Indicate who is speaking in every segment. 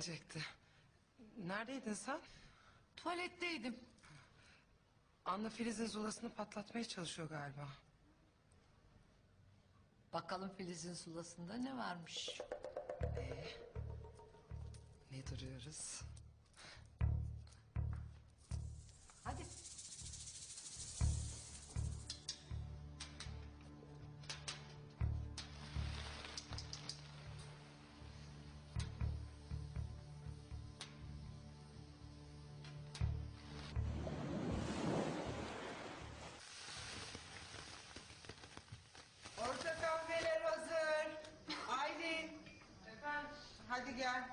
Speaker 1: çekti. Neredeydin sen?
Speaker 2: Tuvaletteydim.
Speaker 1: Anna Filiz'in zulasını patlatmaya çalışıyor galiba.
Speaker 2: Bakalım Filiz'in sulasında ne varmış.
Speaker 1: Ne duruyoruz?
Speaker 2: Hadi
Speaker 3: gel.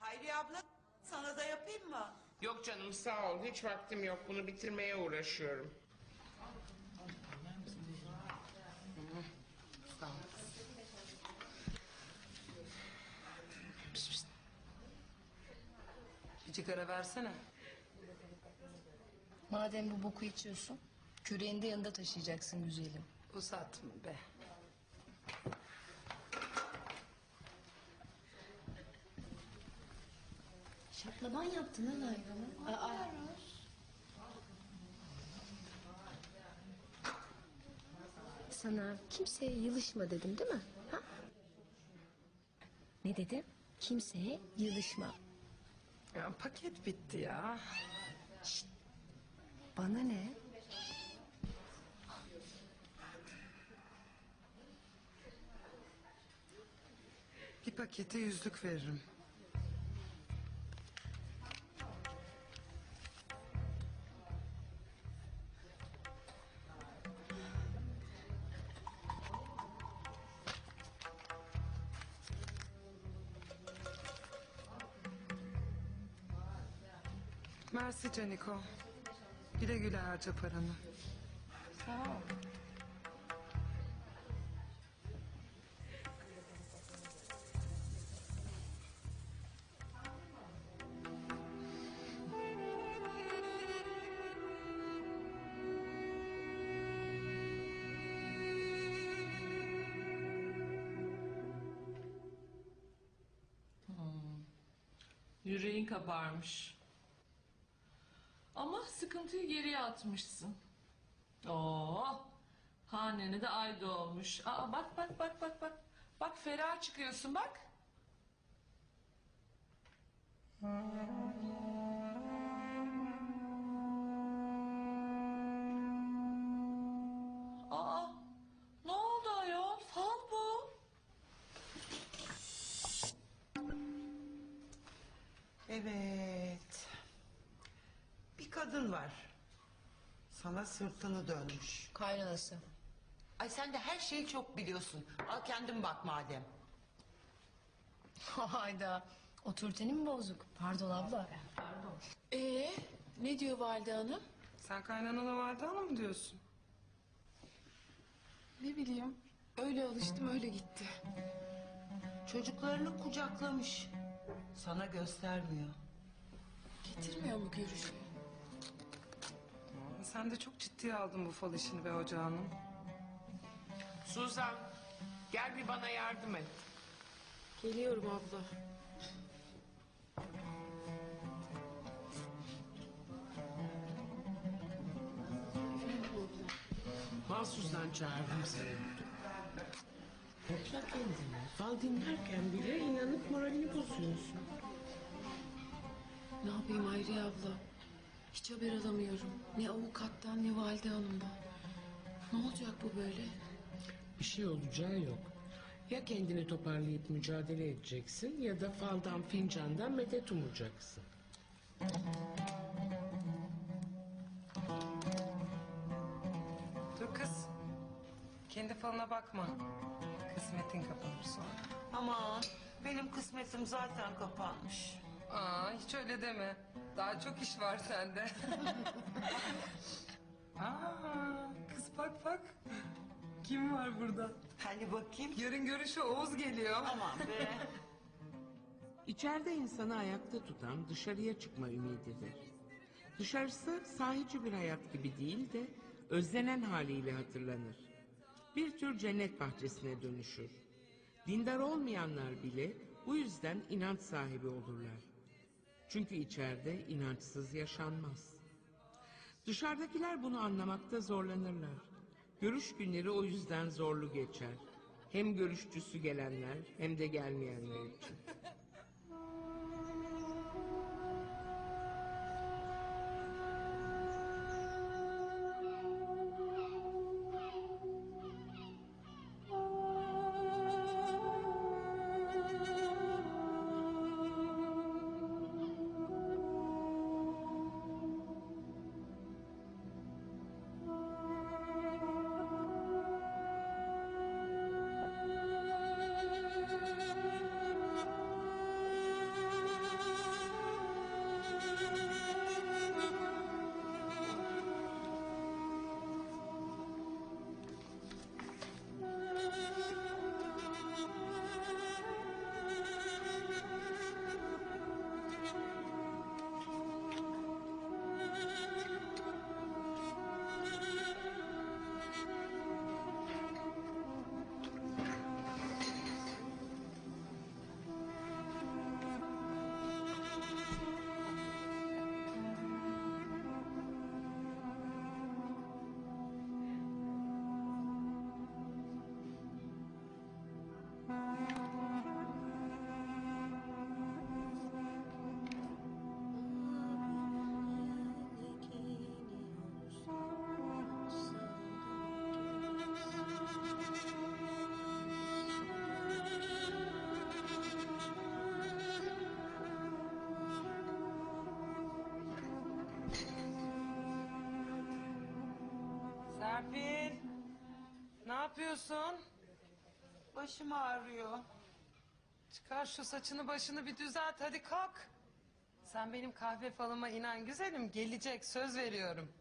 Speaker 3: Hayri abla sana da yapayım mı?
Speaker 4: Yok canım sağ ol. Hiç vaktim yok. Bunu bitirmeye uğraşıyorum.
Speaker 1: Sağ ol. Pişt, pişt. Bir sigara versene.
Speaker 5: Madem bu boku içiyorsun, küreğini de yanında taşıyacaksın güzelim.
Speaker 1: Uzatma be.
Speaker 5: Şaklaban yaptın ha hayvanı. Aa. Sana kimseye yılışma dedim değil mi? Ha? Ne dedim? Kimseye yılışma.
Speaker 1: Ya paket bitti ya.
Speaker 5: Bana ne?
Speaker 1: Bir pakete yüzlük veririm. Mersi Caniko. Güle güle harca paranı.
Speaker 5: Sağ ol.
Speaker 6: Yüreğin kabarmış. Ama sıkıntıyı geriye atmışsın. Oo, hanene de ay doğmuş. Aa, bak bak bak bak bak. Bak ferah çıkıyorsun bak.
Speaker 3: Kadın var. Sana sırtını dönmüş.
Speaker 5: Kaynanası.
Speaker 3: Ay sen de her şeyi çok biliyorsun. Al kendin bak madem.
Speaker 5: Hayda. Otoritenin mi bozuk? Pardon abla.
Speaker 7: Ee, ne diyor valide hanım?
Speaker 1: Sen kaynanana vardı hanım mı diyorsun?
Speaker 7: Ne bileyim. Öyle alıştım öyle gitti.
Speaker 3: Çocuklarını kucaklamış. Sana göstermiyor.
Speaker 7: Getirmiyor mu görüşü?
Speaker 1: Sen de çok ciddiye aldın bu fal işini be hoca hanım.
Speaker 4: Suzan gel bir bana yardım et.
Speaker 7: Geliyorum abla.
Speaker 4: Mahsus'tan çağırdım seni. Topla kendini. Fal dinlerken bile inanıp moralini bozuyorsun.
Speaker 7: Ne yapayım Hayriye abla? Hiç haber alamıyorum. Ne avukattan ne valide hanımdan. Ne olacak bu böyle?
Speaker 4: Bir şey olacağı yok. Ya kendini toparlayıp mücadele edeceksin ya da faldan fincandan medet umacaksın.
Speaker 1: Dur kız. Kendi falına bakma. Kısmetin kapanır sonra.
Speaker 3: Aman benim kısmetim zaten kapanmış.
Speaker 1: Aa hiç öyle deme. Daha çok iş var sende. Aa kız bak bak. Kim var burada?
Speaker 3: Hani bakayım.
Speaker 1: Yarın görüşe Oğuz geliyor.
Speaker 3: Aman be.
Speaker 4: İçeride insanı ayakta tutan dışarıya çıkma ümididir. Dışarısı sahici bir hayat gibi değil de özlenen haliyle hatırlanır. Bir tür cennet bahçesine dönüşür. Dindar olmayanlar bile bu yüzden inanç sahibi olurlar. Çünkü içeride inançsız yaşanmaz. Dışarıdakiler bunu anlamakta zorlanırlar. Görüş günleri o yüzden zorlu geçer. Hem görüşçüsü gelenler hem de gelmeyenler için.
Speaker 1: Serpil. Ne yapıyorsun?
Speaker 3: Başım ağrıyor.
Speaker 1: Çıkar şu saçını başını bir düzelt hadi kalk. Sen benim kahve falıma inan güzelim gelecek söz veriyorum.